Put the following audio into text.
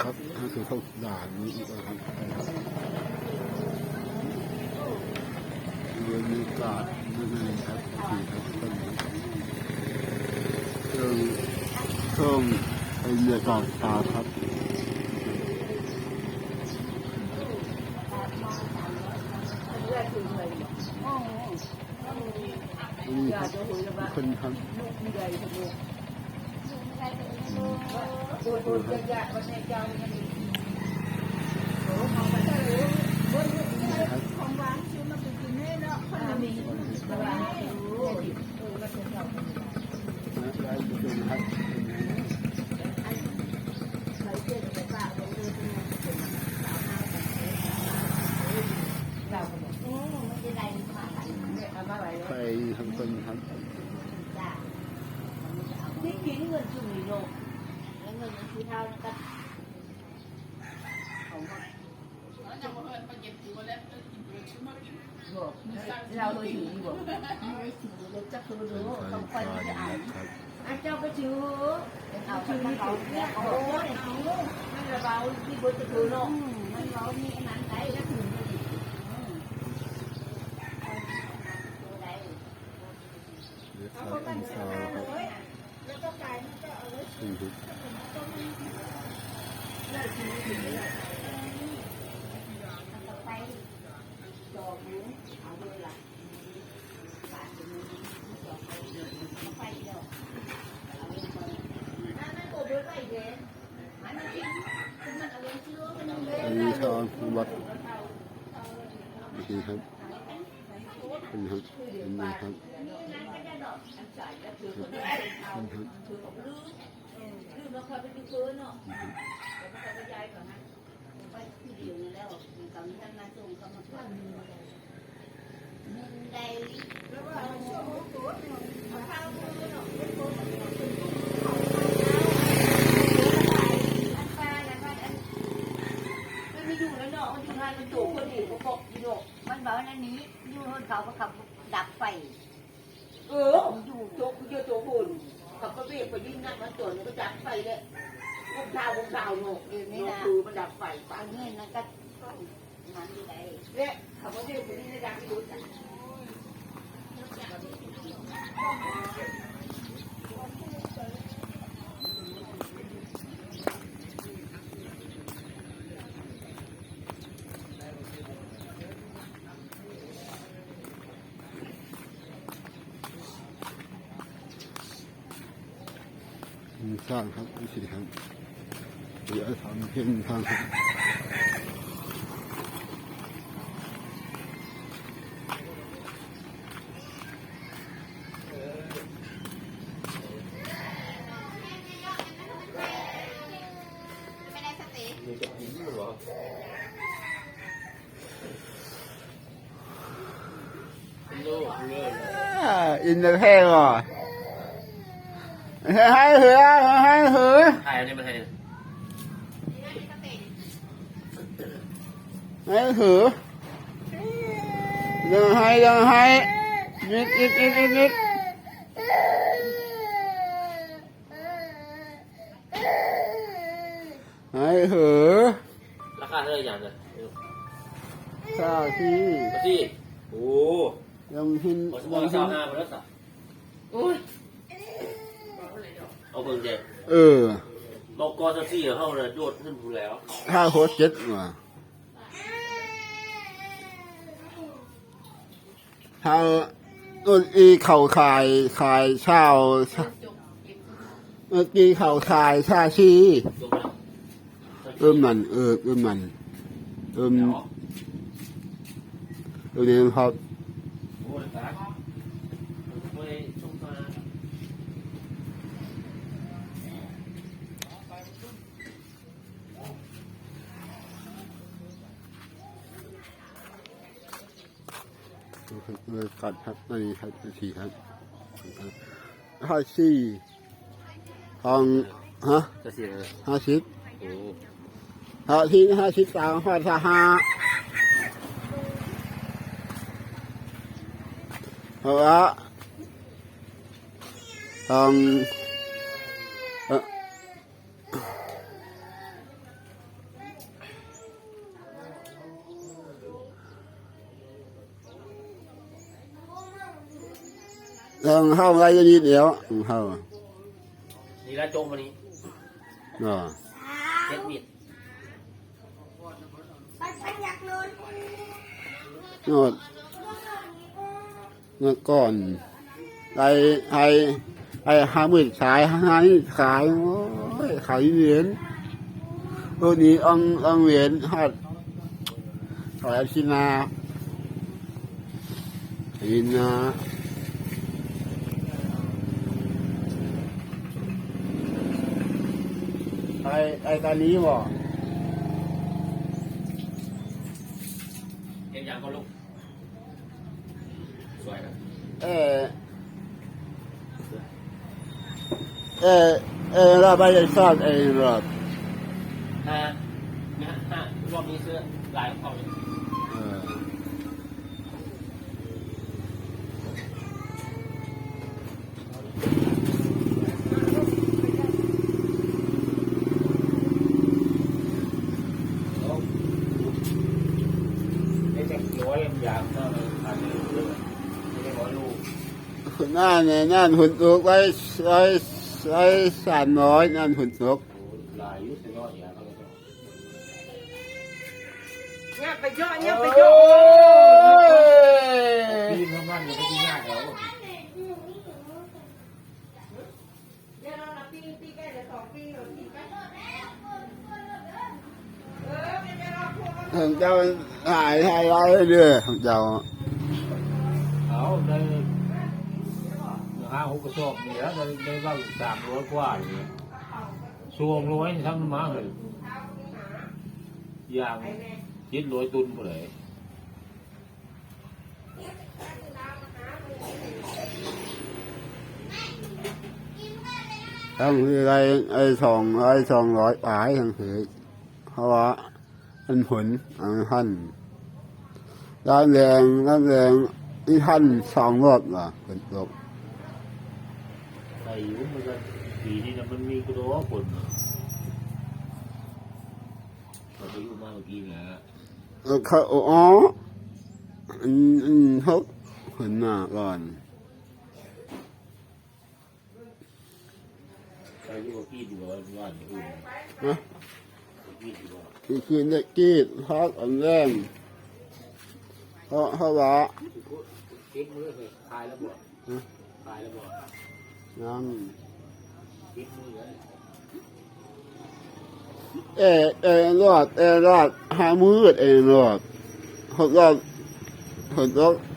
ครับถ้าคือเข้าด่านนี้อีกแล้วครับเรือมีกาดไม่ไงครับสี่ครับต้นนี้เครื่องเครื่องไอเรือกาดตาครับนี่ครับคนครับครับ ของหวานซื้อมากินให้เนาะคนมีสบายอยู่ นะได้ดูครับ ใส่เสื้อไปฝากลงเลยเป็นเราก็บอกโอ้ไม่ได้ไรมาไหลเนี่ยเอามาไหล ไปทำคนครับ จ้าที่กินเงินจุ่มโลกแล้วเงินคือเท่านั้นก็ของบอก เราเลยถือบอกไม่ถือเลยจะคือดูต้องไปจะอ่านครับอาเจ้าก็ชื่อเอาชื่อที่เขาเนี่ยโอ้ยเอามันระเบาที่บนจะคือเนาะมันเรามีอันนั้นได้แล้วถึงจะดีได้ เดี๋ยวครับอันซอครับ แล้วก็กายมันก็เอาไว้ สี่ครับ ต่อไปดอกนี้เอาเลยล่ะบาทนี้ดอกไปไปเดียวเอาเลยก่อนนั่นนั่นโกรธไปเด้มันกินมันเอาไว้เชื่อมันเอาไว้ อัน นี้ทางวัดนี่ครับเป็นครับเป็นนี่ครับเป็นครับมันบอกนั่นนี้อยู่บนเขาก็ขับดับไฟเออโจกเยอะโจกหุ่นกับกระเบียบไปยิ่งนั่งมันตัวนี้ก็ดับไฟเลยวงดาววงดาวโหนกเดี๋ยวนี้นะคือมันดับไฟไปเอาเงินนั่นก็มันอยู่ไหนเนี่ยขับกระเบียบไปยิ่งในดังที่รู้จั สร้างครับมีสี่ครับเดี๋ยวทำเพียงทางครับอินเตอร์เพลอะ ให้เหือให้ยเหือถ่ายอันนี้มาให้ให้เหือยังให้ยังให้นิดนิดนิดนิดนิดให้เหือราคาเท่าไหร่อย่างเนี่ยข้าวที่มาที่โอ้ยังหินขอสมยัองงหิเก้านห้ามาแล้วสักโอ้ย เอาเบิ่งเด็กเออบอกกอสักสี่เข้าเลยโดดขึ้นพูแล้วถ้าโคตรเจ็ดมาถ้าต้นอีเข่าขายขายเช่าเมื่อกี้เข่าขายชาชีจบแล้วเอิ่มมัน เออเอิ่มมันเอิ่มเดี๋ยวเอิ่มนี้ครับ โอ้ยตาโอ้ยชมมา เออกัดครับอันนี้ครับสี่ครับห้าสี่ทองฮะจะเสียเลยห้าสิบโอ้ห้าที่ห้าสิบสามห้าสห้าเพราะว่าทอง ทางเข้าไรจะนิดเดียวเข้านี่ละจงวันนี้อ่าเจ็ดมิดไปไปอยากนอนโนดเมื่อก่อนไอ้ไอ้ไอ้ห้าหมื่นขายห้านี่ขายโอ้ยขายเหรียญตัวนี้อังอังเหรียญหัดขายชินาชินา อ้ไอ้ตอนนี้บ่เห็นอย่างก็ลูกสวยครับเออเออเออเราไปสอนเองหรอกห้าเนี่ยห้ารอบนี้เสื้อลายของเขา นั่นเนี่ยนั่นหุ่นตุกไว้ไว้ไว้สามร้อยนั่นหุ่นตุกลายยุ่งยอดอย่างเขาเลยเนี่ยไปเยอะเนี่ยไปเยอะปีนข้างบ้านมันก็ที่ยากแล้วเดี๋ยวเราปีปีแก่เดี๋ยวสองปีเราปีไปเออเดี๋ยวเราพวกของเจ้าหายหายร้อยเรื่อยของเจ้าเอาได้ ห้าหกกระสอบนี่แล้วได้ได้บ้างสามร้อยกว่าเลยสวงร้อยทั้งมาเลยอย่างยิดร้อยตุนเลยทั้งคือไรไอ้สองร้อยสองร้อยปลายทั้งคือเพราะว่ามันผลอันท่านร้านแรงร้านแรงที่ท่านสองรอบล่ะเป็นตก ใส่ยุ่งมันก็ปีนี้นะมันมีกระโดดผลเราไปอยู่มาเมื่อกี้นะแล้วเขาอ๋ออันอันเขาผลมาก่อนไปอยู่กับพี่ดีกว่าว่าอย่างอื่นนะพี่ดีกว่าคือคืนได้กรีดพักอันแรงเพราะเขาว่าเก็บมือเลยคลายแล้วบ่คลายแล้วบ่ ยังเอเลยเอเอรอดเอรอดหามืดเอรอดหกรอดหกรอบเขาเป็นคดี